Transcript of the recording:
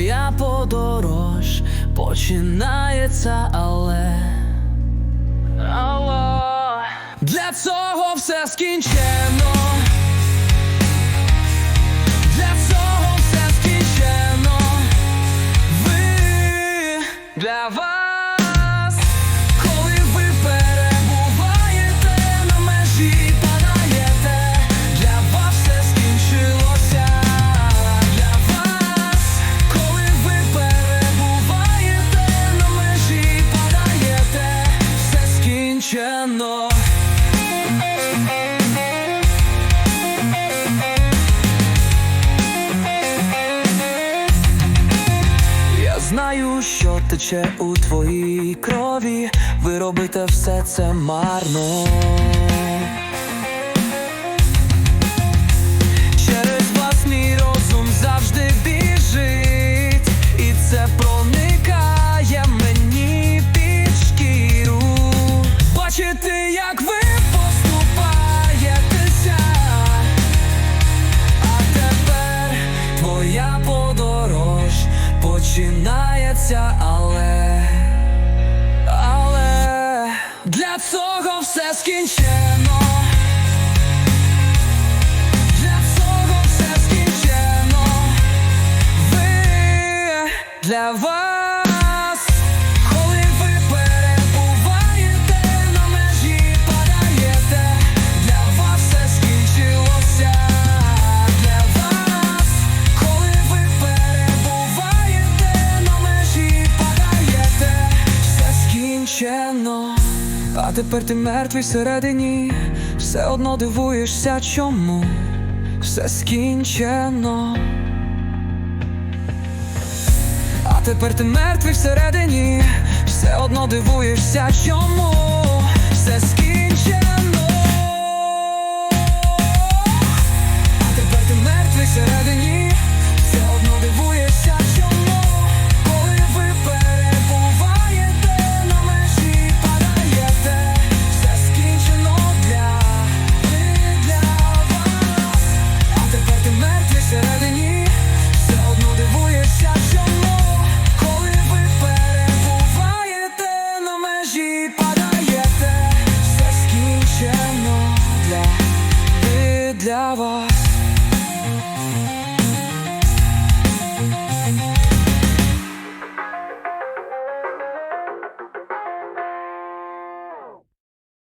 твоя подорож починається, але. Алло, для цього все скінчено. Знаю, що тече у твоїй крові, ви робите все це марно. Починається, але, але для цього все скінчено. Для цього все скінчено. Ви для вас, скінчено. А тепер ти мертвий всередині, все одно дивуєшся, чому все скінчено. А тепер ти мертвий всередині, все одно дивуєшся, чому все скінчено. Всередині, все одно дивуєшся, коли ви перебуваєте на межі, падаєте, все скінчено для вас.